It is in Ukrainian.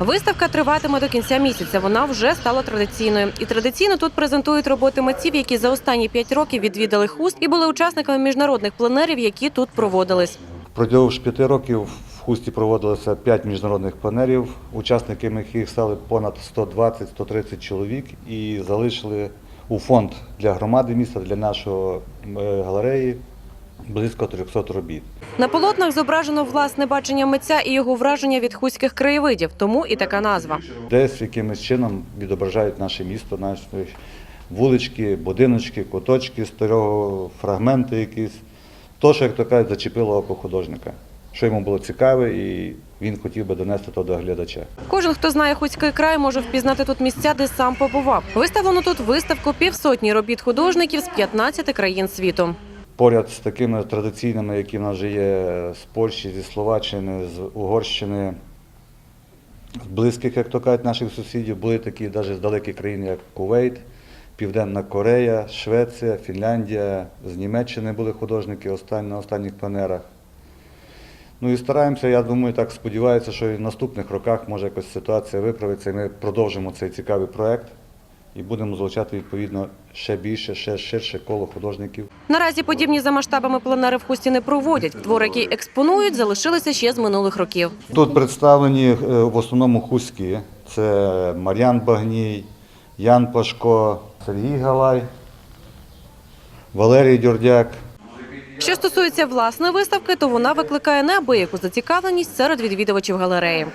Виставка триватиме до кінця місяця. Вона вже стала традиційною. І традиційно тут презентують роботи митців, які за останні п'ять років відвідали хуст і були учасниками міжнародних пленерів, які тут проводились. Продовж п'яти років в Хусті проводилося п'ять міжнародних пленерів, учасниками яких стали понад 120-130 чоловік і залишили у фонд для громади міста, для нашої е, близько 300 робіт. На полотнах зображено власне бачення митця і його враження від хуських краєвидів, тому і така назва. Десь якимось чином відображають наше місто, наші вулички, будиночки, куточки старого, фрагменти якісь. То, що, як то кажуть, зачепило око художника, що йому було цікаве, і він хотів би донести то до глядача. Кожен, хто знає хуський край, може впізнати тут місця, де сам побував. Виставлено тут виставку півсотні робіт художників з 15 країн світу. Поряд з такими традиційними, які в нас вже є з Польщі, зі Словаччини, з Угорщини, з близьких, як то кажуть, наших сусідів, були такі навіть з далекі країни, як Кувейт, Південна Корея, Швеція, Фінляндія, з Німеччини були художники на останніх пленерах. Ну і стараємося, я думаю, так сподіваюся, що і в наступних роках може якось ситуація виправиться, і ми продовжимо цей цікавий проект і будемо залучати відповідно ще більше, ще ширше коло художників. Наразі подібні за масштабами пленери в хусті не проводять. Твори, які експонують, залишилися ще з минулих років. Тут представлені е, в основному хуські. Це Мар'ян Багній, Ян Пашко, Сергій Галай, Валерій Дюрдяк. Що стосується власної виставки, то вона викликає неабияку зацікавленість серед відвідувачів галереї.